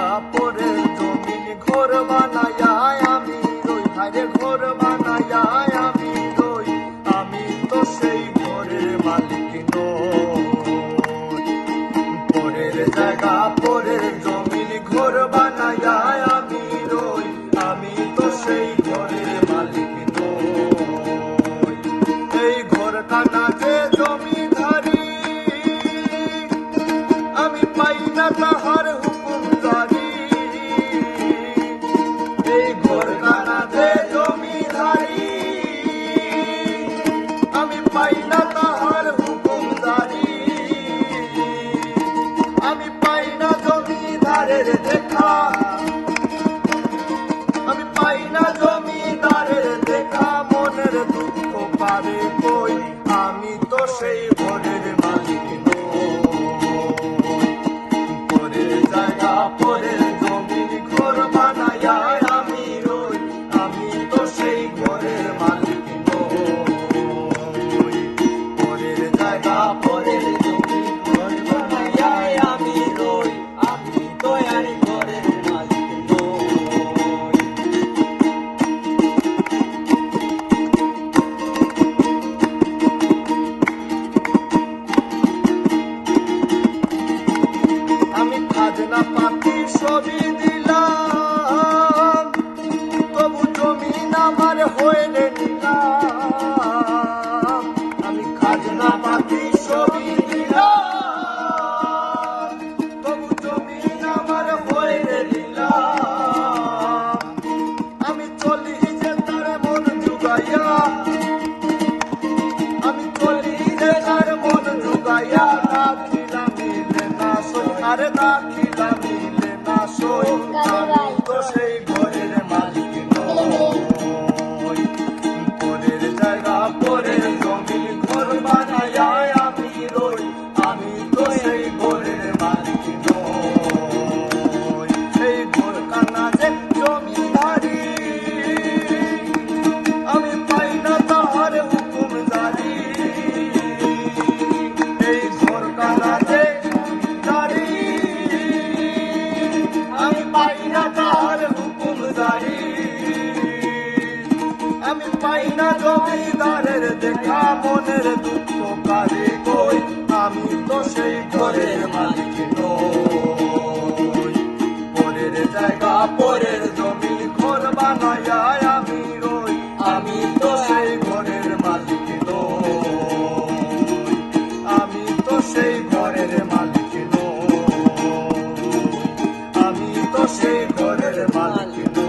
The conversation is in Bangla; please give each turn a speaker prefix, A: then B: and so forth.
A: কাপড়ে তুমি ঘর বানায়া আমি রই। হারে ঘর বানায়া আমি রই। আমি তো সেই ঘরের মালিক নই। পরের জায়গা, পরের জমির ঘর বানায়া আমি রই। আমি তো সেই ঘরের মালিক নই। এই ঘরটা না যে জমির তো সেই ঘরের মালিক। পরের জায়গা পরের সবই দিলাম, তবু জমিন আমার হয়ে নিলাম। আমি খাজনা পাতি সবই দিলাম, তবু জমিন আমার হয়ে নিলাম। আমি চলি যে তার মন জুগাইয়া, আমি চলি যে তার মন জুগাইয়া দাখিলা মিলে না সই আরে nosso পাই না জমিদারের দেখা মনের দুঃখ কারে কই আমি তো সেই ঘরের মালিক নই। পরের জায়গা, পরের জমি, ঘর বানাইয়া আমি রই। আমি তো সেই ঘরের মালিক আমি তো সেই ঘরের মালিক আমি তো সেই ঘরের মালিক